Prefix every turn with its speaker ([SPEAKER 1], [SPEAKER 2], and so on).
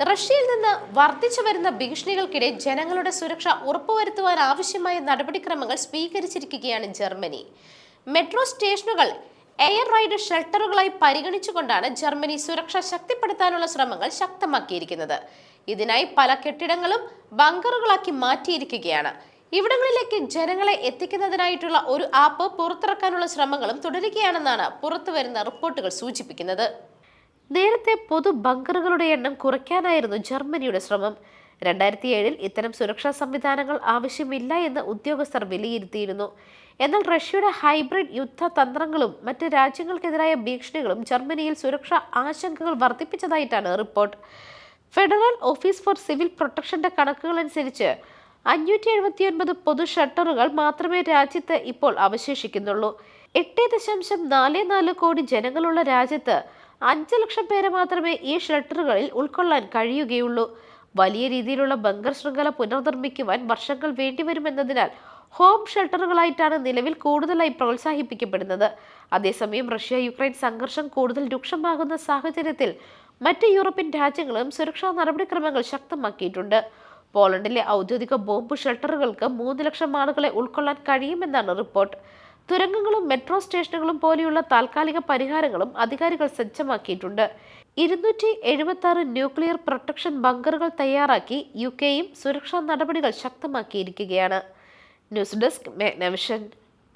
[SPEAKER 1] റഷ്യയിൽ നിന്ന് വർദ്ധിച്ചു വരുന്ന ഭീഷണികൾക്കിടെ ജനങ്ങളുടെ സുരക്ഷ ഉറപ്പുവരുത്തുവാൻ ആവശ്യമായ നടപടിക്രമങ്ങൾ സ്വീകരിച്ചിരിക്കുകയാണ് ജർമ്മനി. മെട്രോ സ്റ്റേഷനുകൾ എയർ റൈഡ് ഷെൽട്ടറുകളായി പരിഗണിച്ചുകൊണ്ടാണ് ജർമ്മനി സുരക്ഷ ശക്തിപ്പെടുത്താനുള്ള ശ്രമങ്ങൾ ശക്തമാക്കിയിരിക്കുന്നത്. ഇതിനായി പല കെട്ടിടങ്ങളും ബങ്കറുകളാക്കി മാറ്റിയിരിക്കുകയാണ്. ഇവിടങ്ങളിലേക്ക് ജനങ്ങളെ എത്തിക്കുന്നതിനായിട്ടുള്ള ഒരു ആപ്പ് പുറത്തിറക്കാനുള്ള ശ്രമങ്ങളും തുടരുകയാണെന്നാണ് പുറത്തുവരുന്ന റിപ്പോർട്ടുകൾ സൂചിപ്പിക്കുന്നത്. നേരത്തെ പൊതു ബങ്കറുകളുടെ എണ്ണം കുറയ്ക്കാനായിരുന്നു ജർമ്മനിയുടെ ശ്രമം. രണ്ടായിരത്തി ഏഴിൽ ഇത്തരം സുരക്ഷാ സംവിധാനങ്ങൾ ആവശ്യമില്ല എന്ന് ഉദ്യോഗസ്ഥർ വിലയിരുത്തിയിരുന്നു. എന്നാൽ റഷ്യയുടെ ഹൈബ്രിഡ് യുദ്ധ തന്ത്രങ്ങളും മറ്റ് രാജ്യങ്ങൾക്കെതിരായ ഭീഷണികളും ജർമ്മനിയിൽ സുരക്ഷാ ആശങ്കകൾ വർദ്ധിപ്പിച്ചതായിട്ടാണ് report. Federal office for civil പ്രൊട്ടക്ഷന്റെ കണക്കുകൾ അനുസരിച്ച് അഞ്ഞൂറ്റി എഴുപത്തിയൊൻപത് പൊതു ഷട്ടറുകൾ മാത്രമേ രാജ്യത്ത് ഇപ്പോൾ അവശേഷിക്കുന്നുള്ളൂ. എട്ട് ദശാംശം നാല് നാല് കോടി ജനങ്ങളുള്ള രാജ്യത്ത് അഞ്ച് ലക്ഷം പേരെ മാത്രമേ ഈ ഷെൽട്ടറുകളിൽ ഉൾക്കൊള്ളാൻ കഴിയുകയുള്ളൂ. വലിയ രീതിയിലുള്ള ബങ്കർ ശൃംഖല പുനർനിർമ്മിക്കുവാൻ വർഷങ്ങൾ വേണ്ടിവരുമെന്നതിനാൽ ഹോം ഷെൽട്ടറുകളായിട്ടാണ് നിലവിൽ കൂടുതലായി പ്രോത്സാഹിപ്പിക്കപ്പെടുന്നത്. അതേസമയം റഷ്യ യുക്രൈൻ സംഘർഷം കൂടുതൽ രൂക്ഷമാകുന്ന സാഹചര്യത്തിൽ മറ്റ് യൂറോപ്യൻ രാജ്യങ്ങളും സുരക്ഷാ നടപടിക്രമങ്ങൾ ശക്തമാക്കിയിട്ടുണ്ട്. പോളണ്ടിലെ ഔദ്യോഗിക ബോംബ് ഷെൽട്ടറുകൾക്ക് മൂന്ന് ലക്ഷം ആളുകളെ ഉൾക്കൊള്ളാൻ കഴിയുമെന്നാണ് റിപ്പോർട്ട്. തുരങ്കങ്ങളും മെട്രോ സ്റ്റേഷനുകളും പോലെയുള്ള താൽക്കാലിക പരിഹാരങ്ങളും അധികാരികൾ സജ്ജമാക്കിയിട്ടുണ്ട്. ഇരുന്നൂറ്റി എഴുപത്തി ആറ് ന്യൂക്ലിയർ പ്രൊട്ടക്ഷൻ ബങ്കറുകൾ തയ്യാറാക്കി യു കെയും സുരക്ഷാ നടപടികൾ ശക്തമാക്കിയിരിക്കുകയാണ്. News desk മെഗ്നവിഷൻ